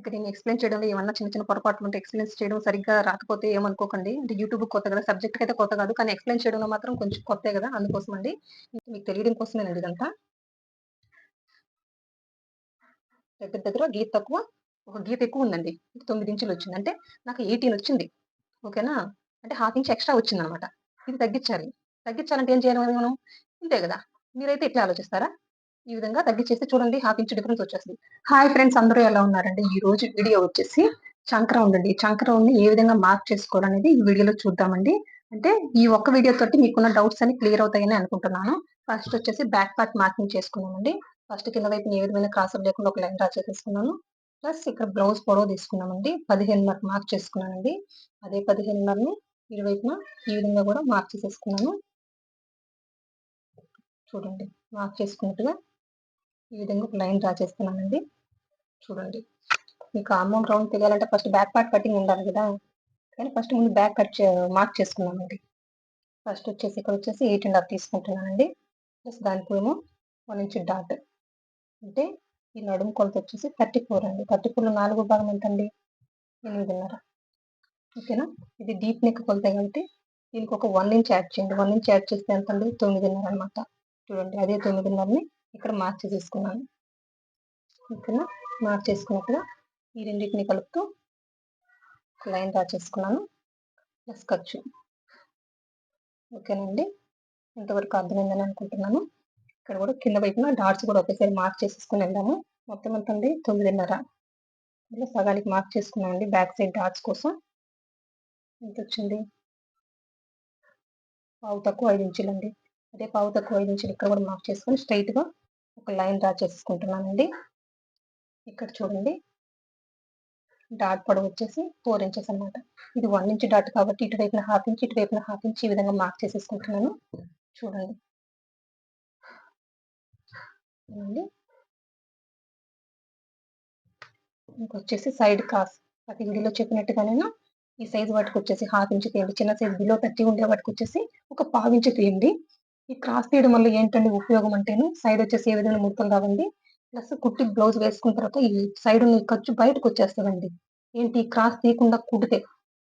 ఇక నేను ఎక్స్‌ప్లెయిన్ చేయడంలో ఏమన్నా చిన్న చిన్న పొరపాట్లు ఉంటే ఎక్స్‌ప్లెయిన్ చేయడం సరిగ్గా రాకపోతే ఏమనుకోకండి. అంటే యూట్యూబ్ కొత్త కదా! సబ్జెక్ట్ అయితే కొత్త కాదు. కానీ ఎక్స్‌ప్లెయిన్ చేయడంలో మాత్రం కొంచెం కొత్తే అందుకోసం అండి మీకు తెలియడం కోసమేనండి ఇదంతా. దగ్గర దగ్గర గీత తక్కువ, ఒక గీత ఎక్కువుందండి. 9 ఇంచులొచ్చింది. అంటే నాకు 18 వచ్చింది. ఓకేనా? అంటే హాఫ్ ఇంచ్ ఎక్స్‌ట్రా వచ్చింది అనమాట ఇది తగ్గించాలి తగ్గించాలంటే ఏం చేయాలి మనం? ఇంతే కదా మీరైతే ఇట్లా ఆలోచిస్తారా? ఈ విధంగా తగ్గిచ్చేస్తే చూడండి హాఫ్ ఇంచ్ డిఫరెన్స్ వచ్చేస్తుంది హాయ్ ఫ్రెండ్స్ అందరూ ఎలా ఉన్నారండి? ఈ రోజు వీడియో వచ్చేసి చంక్రౌండ్ అండి. చంక్రౌండ్ రౌండ్‌ని ఏ విధంగా మార్క్ చేసుకోవాలనేది ఈ వీడియోలో చూద్దామండి. అంటే ఈ ఒక్క వీడియో తోటి మీకున్న డౌట్స్ అన్ని క్లియర్ అవుతాయని అనుకుంటున్నాను. ఫస్ట్ వచ్చేసి బ్యాక్ పార్ట్ మార్కింగ్ చేసుకున్నామండి. ఫస్ట్ కింద వైపున ఏ విధమైన క్రాసులు లేకుండా ఒక లైన్ డ్రా చేసేసుకున్నాను. ప్లస్ ఇక్కడ బ్లౌజ్ పొడవు తీసుకున్నామండి. 15.5 మార్క్ చేసుకున్నానండి. అదే 15.5ని ఇరువైపున ఈ విధంగా కూడా మార్క్ చేసేసుకున్నాను. చూడండి మార్క్ చేసుకున్నట్టుగా ఈ విధంగా ఒక లైన్ డ్రా చేస్తున్నానండి. చూడండి. మీకు ఆర్మ్ రౌండ్ తెలియాలంటే ఫస్ట్ బ్యాక్ పార్ట్ కటింగ్ ఉండాలి కదా కానీ ఫస్ట్ ముందు బ్యాక్ కట్ చే మార్క్ చేసుకున్నామండి. ఫస్ట్ వచ్చేసి ఇక్కడ వచ్చేసి ఎయిట్ అండ్ హాఫ్ తీసుకుంటున్నానండి. ప్లస్ దానికేమో వన్ ఇంచ్ డాట్. అంటే ఈ నడుము కొలత వచ్చేసి 34 అండి. 34లో నాలుగో భాగం ఎంతండి? 8.5 ఓకేనా? ఇది డీప్ నెక్ కొలత కాబట్టి దీనికి ఒక వన్ ఇంచ్ యాడ్ చేయండి. వన్ ఇంచ్ యాడ్ చేస్తే ఎంతండి? 9.5 అనమాట. చూడండి అదే 9.5ని ఇక్కడ మార్క్ చేసేసుకున్నాను. ఓకేనా? మార్క్ చేసుకున్నప్పుడు ఈ రెండింటిని కలుపుతూ లైన్ డ్రా చేసుకున్నాను. ప్లస్ ఖర్చు. ఓకేనండి. ఇంతవరకు అర్థమైందని అనుకుంటున్నాను. ఇక్కడ కూడా కింద వైపున డాట్స్ కూడా ఒకేసారి మార్క్ చేసేసుకుని వెళ్దాము. మొత్తం ఎంతండి? 9.5 ఇలా సగానికి మార్క్ చేసుకున్నామండి బ్యాక్ సైడ్ డాట్స్ కోసం. ఎంతొచ్చింది? పావు తక్కువ ఐదు ఇంచులండి. అదే పావు తక్కువ ఐదు ఇంచులు ఇక్కడ కూడా మార్క్ చేసుకొని స్ట్రైట్గా ఒక లైన్ డ్రా చేసుకుంటున్నానండి. ఇక్కడ చూడండి. డాట్ పొడవు వచ్చేసి ఫోర్ ఇంచెస్ అన్నమాట. ఇది వన్ ఇంచ్ డాట్ కాబట్టి ఇటువైపున హాఫ్ ఇంచ్, ఇటువైపున హాఫ్ ఇంచ్ ఈ విధంగా మార్క్ చేసేసుకుంటున్నాను. చూడండి. ఇంకొచ్చేసి సైడ్ కాస్ ప్రతి వీడియోలో చెప్పినట్టుగానేను ఈ సైజ్ వాటికొచ్చేసి హాఫ్ ఇంచ్ తీయండి. చిన్న సైజ్ బిలో 30 ఉండే వాటికి వచ్చేసి ఒక పావు ఇంచ్ తీయండి. ఈ క్రాస్ తీయడం వల్ల ఏంటండి ఉపయోగం అంటేను సైడ్ వచ్చేసి ఏ విధంగా ముడతలు రావండి. ప్లస్ కుట్టి బ్లౌజ్ వేసుకున్న తర్వాత ఈ సైడ్ ఉన్న ఖర్చు బయటకొచ్చేస్తదండి. ఏంటి క్రాస్ తీయకుండా కుడితే.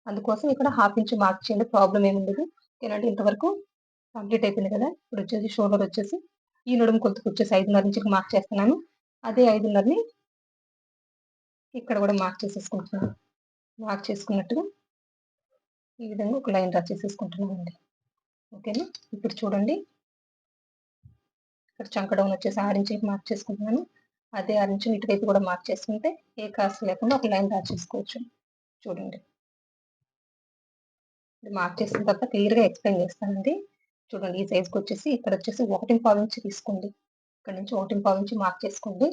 అందుకోసం ఇక్కడ హాఫ్ ఇంచ్ మార్క్ చేయండి. ప్రాబ్లమ్ ఏముండదు. ఓకేనండి. ఇంతవరకు కంప్లీట్ అయిపోయింది కదా! ఇప్పుడు వచ్చేసి షోల్డర్ వచ్చేసి ఈ నడుము కొలతకొచ్చేసి 5.5 ఇంచుకి మార్క్ చేస్తున్నాను. అదే 5.5ని ఇక్కడ కూడా మార్క్ చేసేసుకుంటున్నాను. మార్క్ చేసుకున్నట్టుగా ఈ విధంగా ఒక లైన్ డ్రా చేసేసుకుంటున్నానండి. ఓకేనా? ఇప్పుడు చూడండి. ఇక్కడ చంక డౌన్ వచ్చేసి 6 ఇంచులకి మార్క్ చేసుకుంటున్నాను. అదే 6 ఇటువైపు కూడా మార్క్ చేసుకుంటే ఏ కాస్ట్ లేకుండా ఒక లైన్ డ్రా చేసుకోవచ్చు. చూడండి. మార్క్ చేసిన తర్వాత క్లియర్‌గా ఎక్స్‌ప్లెయిన్ చేస్తానండి. చూడండి ఈ సైజ్కి వచ్చేసి ఇక్కడ వచ్చేసి ఒకటి పావు నుంచి తీసుకోండి. ఇక్కడ నుంచి ఒకటి పావు నుంచి మార్క్ చేసుకోండి.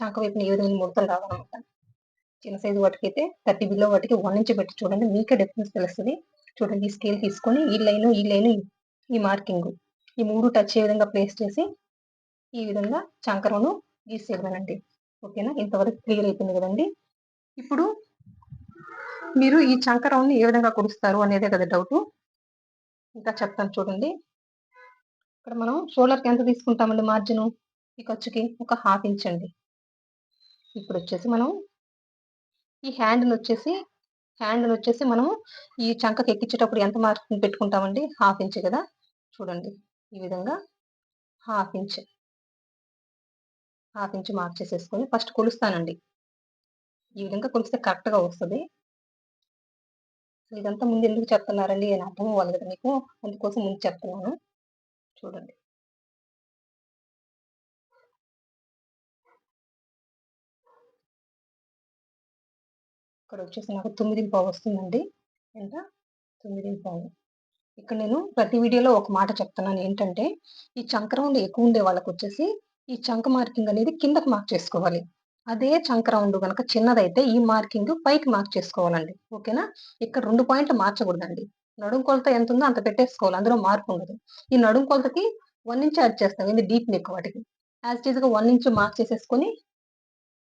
చంక వైపున ఏ విధమైన ముడతలు రావాలన్నమాట చిన్న సైజ్ వాటికైతే 30 బిలో వాటికి వన్ ఇంచ్ పెట్టి చూడండి. మీకే డిఫరెన్స్ తెలుస్తుంది చూడండి ఈ స్కేల్ తీసుకొని ఈ లైను, ఈ లైన్ ఈ మార్కింగ్ ఈ మూడు టచ్ అయ్యే విధంగా ప్లేస్ చేసి ఈ విధంగా చంకరను రౌండ్ ఓకేనా? ఇంతవరకు క్లియర్ అయిపోయింది కదండి ఇప్పుడు మీరు ఈ చంక ఏ విధంగా కురుస్తారు అనేదే కదా డౌట్ ఇంకా చెప్తాను చూడండి. ఇక్కడ మనం షోల్డర్‌కి ఎంత తీసుకుంటామండి మార్జిన్ ఈ ఖర్చుకి ఒక హాఫ్ ఇంచ్ అండి. ఇప్పుడొచ్చేసి మనం ఈ హ్యాండ్ని వచ్చేసి హ్యాండ్ని వచ్చేసి మనం ఈ చంకకి ఎక్కించేటప్పుడు ఎంత మార్కింగ్ పెట్టుకుంటామండి? హాఫ్ ఇంచ్ కదా! చూడండి. ఈ విధంగా half inch. Half inch mark చేసేసుకొని ఫస్ట్ కొలుస్తానండి. ఈ విధంగా కొలిస్తే కరెక్ట్‌గా వస్తుంది ఇదంతా ముందు ఎందుకు చెప్తున్నారండి అని అర్థం అవ్వాలి కదా మీకు. అందుకోసం ముందు చెప్తున్నాను. చూడండి. ఇక్కడొచ్చేసి నాకు 9.5 వస్తుందండి. ఎంత? 9.5 ఇక్కడ నేను ప్రతి వీడియోలో ఒక మాట చెప్తున్నాను ఏంటంటే, ఈ సంక్రౌండ్ ఎక్కువ ఉండే వాళ్ళకి వచ్చేసి ఈ చంక మార్కింగ్ అనేది కిందకు మార్క్ చేసుకోవాలి. అదే చంక్రౌండ్ కనుక చిన్నదైతే ఈ మార్కింగ్ పైకి మార్క్ చేసుకోవాలండి. ఓకేనా? ఇక్కడ రెండు పాయింట్లు మార్చకూడదండి. నడుం కొలత ఎంత ఉందో అంత పెట్టేసుకోవాలి. అందులో మార్పు ఉండదు. ఈ నడుం కొలతకి వన్ ఇంచ్ యాడ్ చేస్తాం. ఇది డీప్ నెక్ వాటికి. యాజ్ ఇట్ ఈస్‌గా 1 ఇంచ్ మార్క్ చేసేసుకొని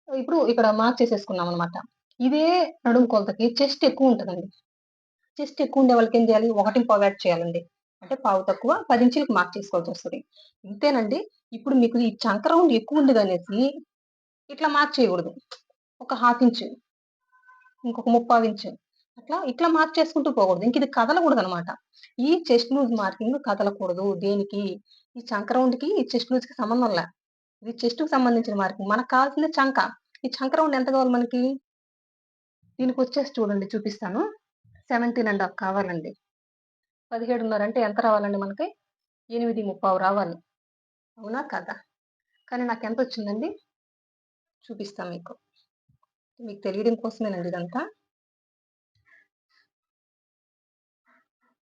ఇప్పుడు ఇక్కడ మార్క్ చేసేసుకున్నాం అనమాట ఇదే నడుము కొలతకి చెస్ట్ ఎక్కువ ఉంటుందండి జస్ట్ ఎక్కువ ఉండే వాళ్ళకి ఏం చేయాలి? 1.5 యాడ్ చేయాలండి. అంటే పావు తక్కువ 10 ఇంచులకి మార్క్ చేసుకోవాల్సొస్తది. ఇంతేనండి. ఇప్పుడు మీకు ఈ చంక రౌండ్ ఎక్కువుంది అనేసి ఇట్లా మార్క్ చేయకూడదు. ఒక హాఫ్ ఇంచు ఇంకొక ముప్పై ఇంచు అట్లా ఇట్లా మార్క్ చేసుకుంటూ పోకూడదు ఇంక ఇది కదలకూడదు అనమాట ఈ చెస్ట్ లూజ్ మార్కింగ్ కదలకూడదు దేనికి ఈ చంక రౌండ్కి ఈ చెస్ట్ లూజ్కి సంబంధం లే ఇది చెస్ట్కి సంబంధించిన మార్కింగ్ మనకు కావాల్సిన చంక ఈ చంక రౌండ్ ఎంత కావాలి మనకి దీనికి వచ్చేసి చూడండి చూపిస్తాను సెవెంటీన్ అండ్ హాఫ్ కావాలండి. పదిహేడున్నర అంటే ఎంత రావాలండి మనకి? ఎనిమిది ముప్పావు రావాలి. అవునా కదా? కానీ నాకు ఎంత వచ్చిందండి? చూపిస్తాను మీకు. మీకు తెలియడం కోసమేనండి ఇదంతా.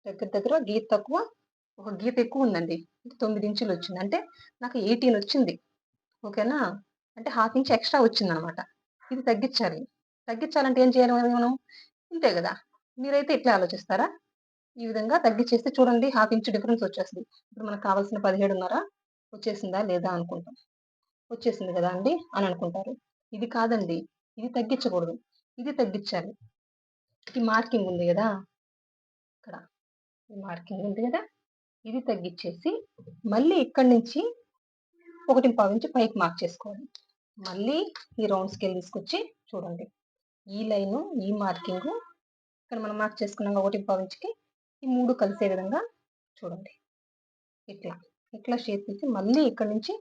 దగ్గర దగ్గర గీత తక్కువ ఒక గీత ఎక్కువ ఉందండి. తొమ్మిది ఇంచులు వచ్చింది. అంటే నాకు ఎయిటీన్ వచ్చింది. ఓకేనా? అంటే హాఫ్ ఇంచ్ ఎక్స్ట్రా వచ్చింది అనమాట ఇది తగ్గించాలి. తగ్గించాలంటే ఏం చేయాలి మనం? ఇంతే కదా? మీరైతే ఇట్లా ఆలోచిస్తారా? ఈ విధంగా తగ్గించేస్తే చూడండి హాఫ్ ఇంచ్ డిఫరెన్స్ వచ్చేస్తుంది. ఇప్పుడు మనకు కావాల్సిన పదిహేడున్నర వచ్చేసిందా లేదా అనుకుంటాం. వచ్చేసింది కదా అండి అని అనుకుంటారు. ఇది కాదండి. ఇది తగ్గించకూడదు. ఇది తగ్గించాలి. ఈ మార్కింగ్ ఉంది కదా. ఇక్కడ ఈ మార్కింగ్ ఉంది కదా. ఇది తగ్గించేసి మళ్ళీ ఇక్కడి నుంచి ఒకటి పావు పైకి మార్క్ చేసుకోవాలి. మళ్ళీ ఈ రౌండ్ స్కేల్ తీసుకొచ్చి చూడండి. ఈ లైను ఈ మార్కింగ్ ఇక్కడ మనం మార్క్ చేసుకున్నాం ఒకటి పావు ఇంచుకి ఈ మూడు కలిసే విధంగా చూడండి. ఇట్లా ఇట్లా షేప్ ఇచ్చి మళ్ళీ ఇక్కడ నుంచి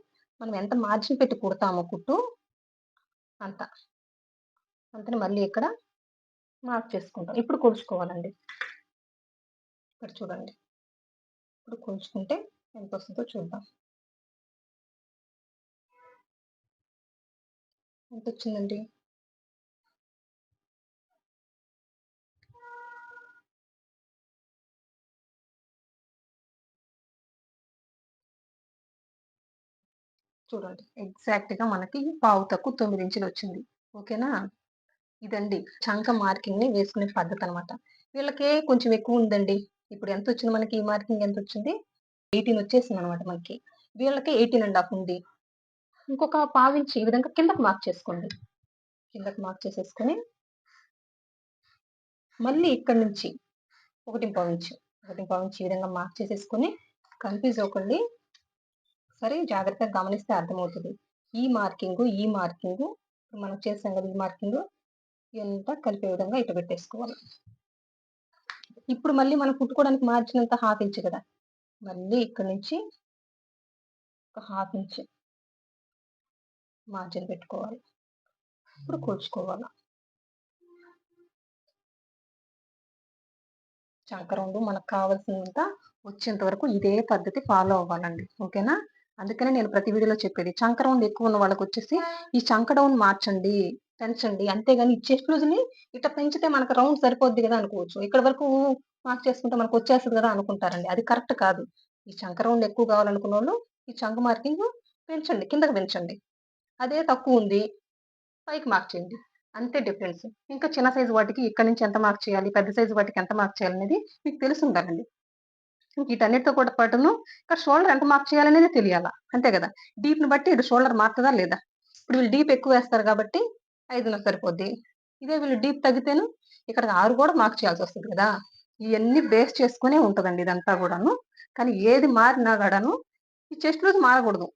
మనం ఎంత మార్జిన్ పెట్టి కుడతామో కుట్టు అంత. అంతని మళ్ళీ ఇక్కడ మార్క్ చేసుకుంటాం. ఇప్పుడు కొలుచుకోవాలండి. ఇక్కడ చూడండి. ఇప్పుడు కొలుచుకుంటే ఎంత వస్తుందో చూద్దాం. ఎంత వచ్చిందండి? చూడండి. ఎగ్జాక్ట్గా మనకి పావు తక్కువ తొమ్మిది ఇంచులు వచ్చింది. ఓకేనా? ఇదండి చంక మార్కింగ్ని వేసుకునే పద్ధతి అనమాట వీళ్ళకే కొంచెం ఎక్కువ ఉందండి. ఇప్పుడు ఎంత వచ్చింది మనకి? ఈ మార్కింగ్ ఎంత వచ్చింది? ఎయిటీన్ వచ్చేసింది అనమాట మనకి. వీళ్ళకి ఎయిటీన్ అండ్ హాఫ్ ఉంది. ఇంకొక పావించి ఈ విధంగా కిందకు మార్క్ చేసుకోండి. కిందకు మార్క్ చేసేసుకొని మళ్ళీ ఇక్కడ నుంచి ఒకటి పావించి ఒకటి పావించి ఈ విధంగా మార్క్ చేసేసుకొని కన్ఫ్యూజ్ అవ్వకండి. సరే జాగ్రత్తగా గమనిస్తే అర్థమవుతుంది. ఈ మార్కింగ్ ఈ మార్కింగ్ మనం చేసాం కదా ఈ మార్కింగ్ ఎంత కలిపే విధంగా ఇటు పెట్టేసుకోవాలి. ఇప్పుడు మళ్ళీ మనం కుట్టుకోవడానికి మార్జిన్ అంతా హాఫ్ ఇంచ్ కదా. మళ్ళీ ఇక్కడ నుంచి ఒక హాఫ్ ఇంచ్ మార్జిన్ పెట్టుకోవాలి. ఇప్పుడు కూల్చుకోవాలి. చంక మనకు కావాల్సినంత వచ్చేంత వరకు ఇదే పద్ధతి ఫాలో అవ్వాలండి. ఓకేనా? అందుకనే నేను ప్రతి వీడియోలో చెప్పేది చంక రౌండ్ ఎక్కువ ఉన్న వాళ్ళకి వచ్చేసి ఈ చంక డౌన్ మార్చండి పెంచండి అంతేగాని ఈ చెస్ట్ని ఇట్లా పెంచితే మనకు రౌండ్ సరిపోద్ది కదా అనుకోవచ్చు. ఇక్కడ వరకు మార్క్ చేసుకుంటే మనకు వచ్చేస్తుంది కదా అనుకుంటారండి. అది కరెక్ట్ కాదు. ఈ చంక రౌండ్ ఎక్కువ కావాలనుకున్న వాళ్ళు ఈ చంక మార్కింగ్ పెంచండి కిందకు పెంచండి. అదే తక్కువ ఉంది పైకి మార్క్ చేయండి. అంతే డిఫరెన్స్. ఇంకా చిన్న సైజు వాటికి ఇక్కడ నుంచి ఎంత మార్క్ చేయాలి పెద్ద సైజు వాటికి ఎంత మార్క్ చేయాలి అనేది మీకు తెలిసి ఉండాలండి. వీటన్నిటితో కూడా పాటును ఇక్కడ షోల్డర్ ఎంత మార్క్ చేయాలనేది తెలియాలా. అంతే కదా? డీప్ని బట్టి ఇటు షోల్డర్ మారుతుందా లేదా? ఇప్పుడు వీళ్ళు డీప్ ఎక్కువ వేస్తారు కాబట్టి ఐదున్నర సరిపోద్ది. ఇదే వీళ్ళు డీప్ తగ్గితేను ఇక్కడ ఆరు కూడా మార్క్ చేయాల్సి వస్తుంది కదా? ఇవన్నీ బేస్ చేసుకునే ఉంటుందండి ఇదంతా కూడాను. కానీ ఏది మారినా కూడాను ఈ చెస్ట్ లూజ్ మారకూడదు.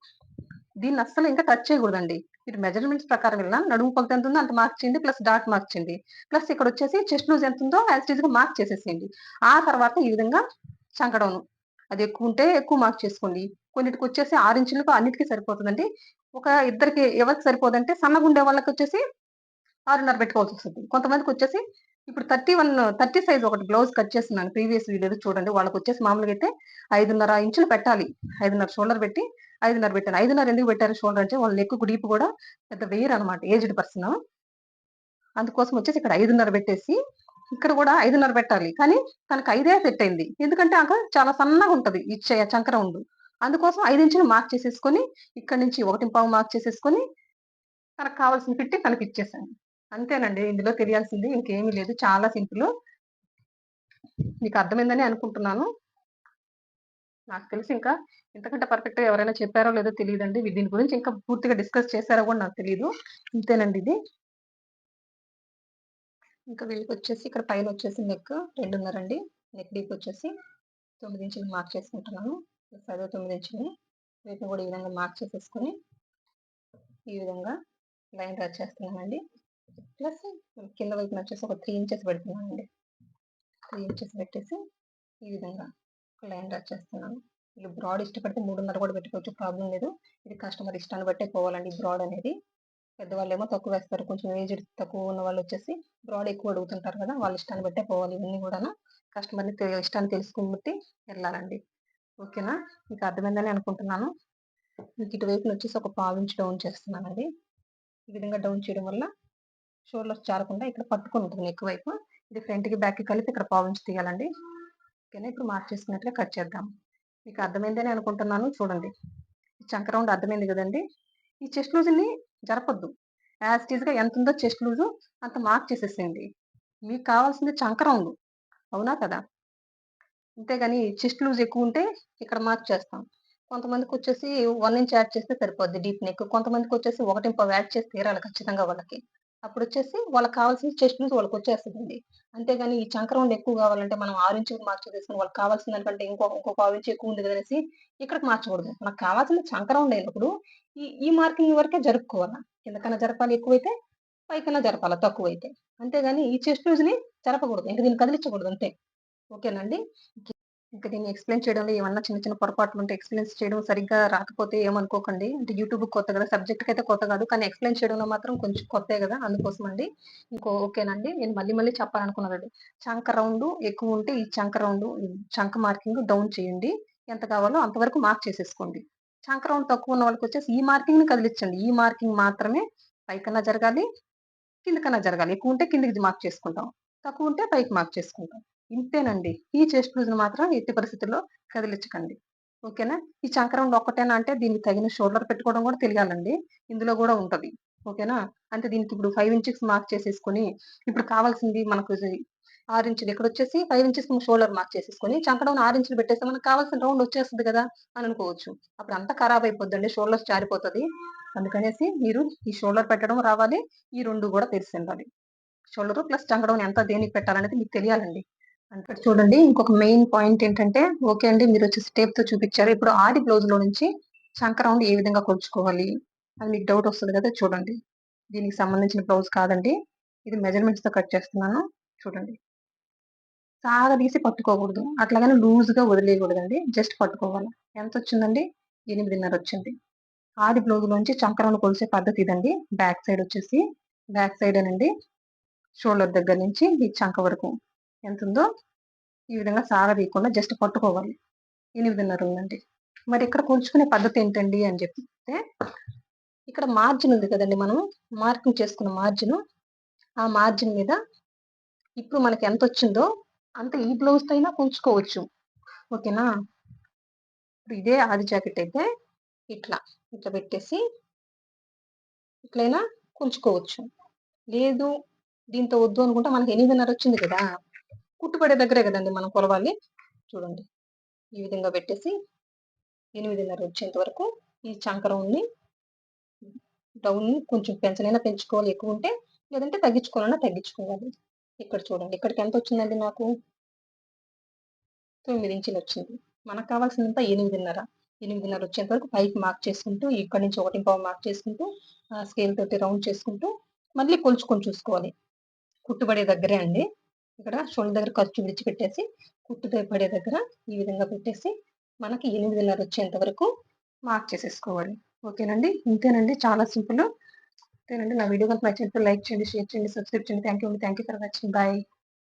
దీన్ని అస్సలు ఇంకా టచ్ చేయకూడదండి. మీరు మెజర్మెంట్స్ ప్రకారం వెళ్ళినా నడుము కొలత ఎంత ఉందో అంత మార్క్ చేయండి ప్లస్ డాట్ మార్క్ చేయండి. ప్లస్ ఇక్కడ వచ్చేసి చెస్ట్ లూజ్ ఎంత ఉందో యాజ్గా మార్క్ చేసేసేయండి. ఆ తర్వాత ఈ విధంగా చంకడౌను అది ఎక్కువ ఉంటే ఎక్కువ మార్క్ చేసుకోండి. కొన్నిటికి వచ్చేసి ఆరు ఇంచులకు అన్నిటికీ సరిపోతుందండి. ఒక ఇద్దరికి ఎవరికి సరిపోదంటే సన్నగా ఉండే వాళ్ళకి వచ్చేసి ఆరున్నర పెట్టుకోవాల్సి వస్తుంది. కొంతమందికి వచ్చేసి ఇప్పుడు థర్టీ వన్ థర్టీ సైజ్ ఒకటి బ్లౌజ్ కట్ చేస్తున్నాను ప్రీవియస్ వీడియోలో చూడండి. వాళ్ళకి వచ్చేసి మామూలుగా అయితే ఐదున్నర ఇంచులు పెట్టాలి. ఐదున్నర షోల్డర్ పెట్టి ఐదున్నర పెట్టాను. ఐదున్నర ఎందుకు పెట్టారు షోల్డర్ అంటే వాళ్ళ ఎక్కువ గుడిపు కూడా పెద్ద వేయరు అనమాట ఏజ్డ్ పర్సన్ అందుకోసం వచ్చేసి ఇక్కడ ఐదున్నర పెట్టేసి ఇక్కడ కూడా ఐదున్నర పెట్టాలి. కానీ తనకు ఐదే సెట్ అయింది. ఎందుకంటే అక్కడ చాలా సన్నగా ఉంటది. ఇచ్చే చంకర ఉండు. అందుకోసం ఐదు మార్క్ చేసేసుకొని ఇక్కడ నుంచి ఒకటి పావు మార్క్ చేసేసుకొని తనకు కావాల్సిన పెట్టి తనకి ఇచ్చేసాను అంతేనండి. ఇందులో తెలియాల్సింది ఇంకేమీ లేదు. చాలా సింపుల్. మీకు అర్థమైందని అనుకుంటున్నాను. నాకు తెలిసి ఇంకా ఇంతకంటే పర్ఫెక్ట్ ఎవరైనా చెప్పారో లేదో తెలియదండి. దీని గురించి ఇంకా పూర్తిగా డిస్కస్ చేశారో కూడా నాకు తెలియదు ఇంతేనండి ఇది. ఇంకా వీళ్ళకి వచ్చేసి ఇక్కడ పైన వచ్చేసి నెక్ రెండున్నర అండి నెక్ డీప్ వచ్చేసి తొమ్మిది ఇంచులు మార్క్ చేసుకుంటున్నాను. అదే తొమ్మిది ఇంచులు వీటిని కూడా ఈ విధంగా మార్క్ చేసేసుకొని ఈ విధంగా లైన్ డ్రా చేస్తున్నానండి. ప్లస్ కింద వైపున వచ్చేసి ఒక త్రీ ఇంచెస్ పెడుతున్నానండి. త్రీ ఇంచెస్ పెట్టేసి ఈ విధంగా లైన్ డ్రా చేస్తున్నాను. వీళ్ళు బ్రాడ్ ఇష్టపడితే మూడున్నర కూడా పెట్టుకోవచ్చు. ప్రాబ్లం లేదు. ఇది కస్టమర్ ఇష్టాన్ని బట్టే పోవాలండి బ్రాడ్ అనేది. పెద్దవాళ్ళు ఏమో తక్కువ వేస్తారు. కొంచెం ఏజ్ తక్కువ ఉన్న వాళ్ళు వచ్చేసి బ్రాడ్ ఎక్కువ అడుగుతుంటారు కదా వాళ్ళ ఇష్టాన్ని బట్టే పోవాలి ఇవన్నీ కూడా కస్టమర్ని ఇష్టాన్ని తెలుసుకుని బట్టి వెళ్ళాలండి. ఓకేనా? మీకు అర్థమైందని అనుకుంటున్నాను. మీకు ఇటువైపున వచ్చేసి ఒక పావించి డౌన్ చేస్తున్నానండి. ఈ విధంగా డౌన్ చేయడం వల్ల షోల్డర్స్ చారకుండా ఇక్కడ పట్టుకొని ఉంటుంది ఎక్కువైపు. ఇది ఫ్రంట్కి బ్యాక్కి కలిపి ఇక్కడ పావించి తీయాలండి. ఓకేనా? ఇప్పుడు మార్క్ చేసుకున్నట్లే కట్ చేద్దాం. మీకు అర్థమైందని అనుకుంటున్నాను. చూడండి. చంక అర్థమైంది కదండి. ఈ చెస్ట్ లూజ్ని జరపద్దు. యాజ్గా ఎంత ఉందో చెస్ట్ లూజు అంత మార్క్ చేసేసేయండి. మీకు కావాల్సింది చంక అవునా కదా? అంతేగాని చెస్ట్ లూజ్ ఎక్కువ ఉంటే ఇక్కడ మార్క్ చేస్తాం. కొంతమందికి వచ్చేసి వన్ ఇంచ్ యాడ్ చేస్తే సరిపోద్ది డీప్ నెక్ కొంతమందికి వచ్చేసి ఒకటి యాడ్ చేసి తీరాలి ఖచ్చితంగా వాళ్ళకి. అప్పుడు వచ్చేసి వాళ్ళకి కావాల్సిన చెస్ట్ లూజ్ వాళ్ళకి వచ్చేస్తుందండి. అంతేగాని ఈ చంక్రౌండ్ ఎక్కువ కావాలంటే మనం ఆరు ఇంచులకు మార్చి తీసుకుని వాళ్ళకి కావాల్సిన దానికంటే ఇంకో ఇంకొక ఆరు ఇంచు ఎక్కువ ఉంది కదనేసి ఇక్కడికి మార్చకూడదు. మనకు కావాల్సిన చంకరం అయినప్పుడు ఈ ఈ మార్కింగ్ వరకే జరుపుకోవాలి? కిందకన్నా జరపాలి ఎక్కువైతే పైకన్నా జరపాలి తక్కువైతే. అంతేగాని ఈ చెస్ట్ని జరపకూడదు. ఇంకా దీన్ని కదిలించకూడదు అంతే. ఓకేనండి? ఇంకా దీన్ని ఎక్స్ప్లెయిన్ చేయడంలో ఏమన్నా చిన్న చిన్న పొరపాట్లు ఉంటే ఎక్స్ప్లెయిన్ చేయడం సరిగ్గా రాకపోతే ఏమనుకోకండి. అంటే యూట్యూబ్ కొత్త కదా సబ్జెక్ట్ అయితే కొత్త కాదు కానీ ఎక్స్ప్లెయిన్ చేయడంలో మాత్రం కొంచెం కొత్తే కదా అందుకోసం అండి. ఇంకో ఓకేనండి నేను మళ్ళీ మళ్ళీ చెప్పాలనుకున్నానండి చంక రౌండ్ ఎక్కువ ఉంటే ఈ చంక రౌండ్ చంక మార్కింగ్ డౌన్ చేయండి. ఎంత కావాలో అంతవరకు మార్క్ చేసేసుకోండి. చంక రౌండ్ తక్కువ ఉన్న వాళ్ళకి వచ్చేసి ఈ మార్కింగ్ని కదిలించండి. ఈ మార్కింగ్ మాత్రమే పైకన్నా జరగాలి కిందకన్నా జరగాలి. ఎక్కువ ఉంటే కిందకి మార్క్ చేసుకుంటాం. తక్కువ ఉంటే పైకి మార్క్ చేసుకుంటాం. ఇంతేనండి. ఈ చెస్ట్ లూజ్ మాత్రం ఎట్టి పరిస్థితుల్లో కదిలించకండి. ఓకేనా? ఈ చంకరం ఒక్కటేనా అంటే దీనికి తగిన షోల్డర్ పెట్టుకోవడం కూడా తెలియాలండి. ఇందులో కూడా ఉంటుంది. ఓకేనా? అంటే దీనికి ఇప్పుడు ఫైవ్ ఇంచెస్ మార్క్ చేసేసుకొని ఇప్పుడు కావాల్సింది మనకు ఆరు ఇంచులు ఇక్కడ వచ్చేసి ఫైవ్ ఇంచెస్ షోల్డర్ మార్క్ చేసేసుకొని చంకడం ఆరు ఇంచులు పెట్టేస్తే మనకు కావాల్సిన రౌండ్ వచ్చేస్తుంది కదా అని అనుకోవచ్చు. అప్పుడు అంతా ఖరాబ్ అయిపోద్దండి. షోల్డర్స్ జారిపోతుంది. అందుకనేసి మీరు ఈ షోల్డర్ పెట్టడం రావాలి. ఈ రెండు కూడా తెలిసి ఉండాలి. షోల్డర్ ప్లస్ చంకడం ఎంత దేనికి పెట్టాలనేది మీకు తెలియాలండి. అంటే చూడండి ఇంకొక మెయిన్ పాయింట్ ఏంటంటే ఓకే అండి మీరు వచ్చి స్టేప్తో చూపించారు. ఇప్పుడు ఆది బ్లౌజ్లో నుంచి చంక రౌండ్ ఏ విధంగా కొలుచుకోవాలి అది మీకు డౌట్ వస్తుంది కదా చూడండి. దీనికి సంబంధించిన బ్లౌజ్ కాదండి. ఇది మెజర్మెంట్స్తో కట్ చేస్తున్నాను. చూడండి. తీసి పట్టుకోకూడదు. అట్లాగనే లూజ్గా వదిలేయకూడదండి. జస్ట్ పట్టుకోవాలి. ఎంత వచ్చిందండి? ఎనిమిదిన్నర వచ్చింది. ఆది బ్లౌజ్ లోంచి చంకరౌండ్ కొలిసే పద్ధతి ఇదండి. బ్యాక్ సైడ్ వచ్చేసి బ్యాక్ సైడ్ అనండి షోల్డర్ దగ్గర నుంచి ఈ చంక వరకు. ఎంత ఉందో ఈ విధంగా సాగదీయకుండా జస్ట్ పట్టుకోవాలి. ఎనిమిదిన్నర ఉందండి. మరి ఇక్కడ కొంచుకునే పద్ధతి ఏంటండి అని చెప్తే ఇక్కడ మార్జిన్ ఉంది కదండి మనం మార్కింగ్ చేసుకున్న మార్జిన్ ఆ మార్జిన్ మీద ఇప్పుడు మనకి ఎంత వచ్చిందో అంత ఈ బ్లౌజ్ అయినా కొంచుకోవచ్చు ఓకేనా? ఇప్పుడు ఇదే ఆది జాకెట్ అయితే ఇట్లా ఇట్లా పెట్టేసి ఇట్లయినా కుంచుకోవచ్చు లేదు దీంతో వద్దు అనుకుంటే మనకి ఎనిమిదిన్నర వచ్చింది కదా. కుట్టుపడే దగ్గరే కదండి మనం కొలవాలి. చూడండి. ఈ విధంగా పెట్టేసి ఎనిమిదిన్నర వచ్చేంత వరకు ఈ చాంకరంని డౌన్ కొంచెం పెంచనైనా పెంచుకోవాలి. ఎక్కువ ఉంటే లేదంటే తగ్గించుకోవాలన్నా తగ్గించుకోవాలి. ఇక్కడ చూడండి. ఇక్కడికి ఎంత వచ్చిందండి నాకు? తొమ్మిది ఇంచులు వచ్చింది. మనకు కావాల్సినంత ఎనిమిదిన్నర. ఎనిమిదిన్నర వచ్చేంత వరకు పైకి మార్క్ చేసుకుంటూ ఇక్కడ నుంచి ఒకటి పావు మార్క్ చేసుకుంటూ స్కేల్ తోటి రౌండ్ చేసుకుంటూ మళ్ళీ కొలుచుకొని చూసుకోవాలి. కుట్టుబడే దగ్గరే అండి. ఇక్కడ షోల్డర్ దగ్గర ఖర్చు విడిచిపెట్టేసి కుట్టు పడే దగ్గర ఈ విధంగా పెట్టేసి మనకి ఎనిమిదిన్నర వచ్చేంత వరకు మార్క్ చేసేసుకోవాలి. ఓకేనండి? ఇంతేనండి. చాలా సింపుల్. ఇంతేనండి నా వీడియో కనుక నచ్చినట్టు లైక్ చేయండి షేర్ చేయండి సబ్స్క్రైబ్ చేయండి. Thank you thank you for watching. Bye.